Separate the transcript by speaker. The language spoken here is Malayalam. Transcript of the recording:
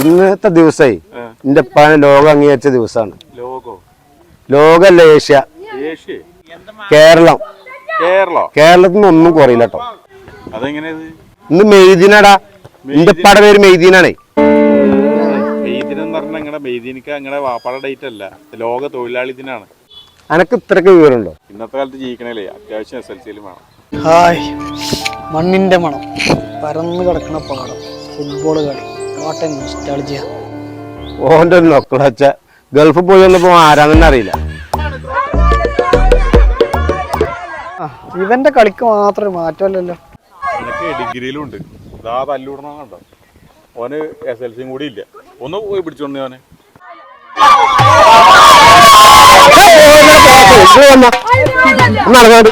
Speaker 1: ഇന്നത്തെ ദിവസേ എന്റെ പാന ലോകം അംഗീകരിച്ച ദിവസമാണ്.
Speaker 2: ലോകോ?
Speaker 1: ലോകല്ല ഏഷ്യ.
Speaker 2: ഏഷ്യ?
Speaker 1: കേരളം.
Speaker 2: കേരളോ?
Speaker 1: കേരളത്തിൽ നിന്ന് ഒന്നും കുറയില്ല കേട്ടോ. ഇന്ന് മെയ്തീനാടാ എന്റെ ഉപ്പാടെ പേര് മെയ്തീനാണേ
Speaker 2: മെയ്ദിനം എന്ന് പറഞ്ഞാൽ നിങ്ങളുടെ മെയ്ദീനിക്ക് നിങ്ങളുടെ ഡേറ്റ് അല്ല. ലോക തൊഴിലാളി ദിനാണ്
Speaker 1: അനക്ക് ഇത്രക്ക് വിവരമുണ്ടോ?
Speaker 2: ഇന്നത്തെ കാലത്ത് ജീവിക്കണല്ലേ? അത്യാവശ്യം എസ് എൽ സിയിലും വേണം.
Speaker 3: ഹായ്. മണ്ണിന്റെ മണം. പരന്നു കിടക്കുന്ന പാടം. ഫുട്ബോൾ കളി. വാട്ടെ നൊസ്റ്റാൾജിയ
Speaker 1: ഓന്റെ ഒരു നൊക്കളച്ച ഗൾഫിൽ പോയി വന്നപ്പോ ആരാന്നെ അറിയില്ല.
Speaker 3: ഇവന്റെ കളിക്ക് മാത്രം മാറ്റമല്ലല്ലോ.
Speaker 2: എനിക്ക് ഡിഗ്രിയിലും ഉണ്ട്. ഇതാ തല്ലൂടണ കണ്ടോ? ഓന് എസ് എൽ സിയും കൂടി ഇല്ല. ഒന്ന് പോയി പിടിച്ചോണ്ട് ഞാൻ
Speaker 1: നടക്കാണ്ട്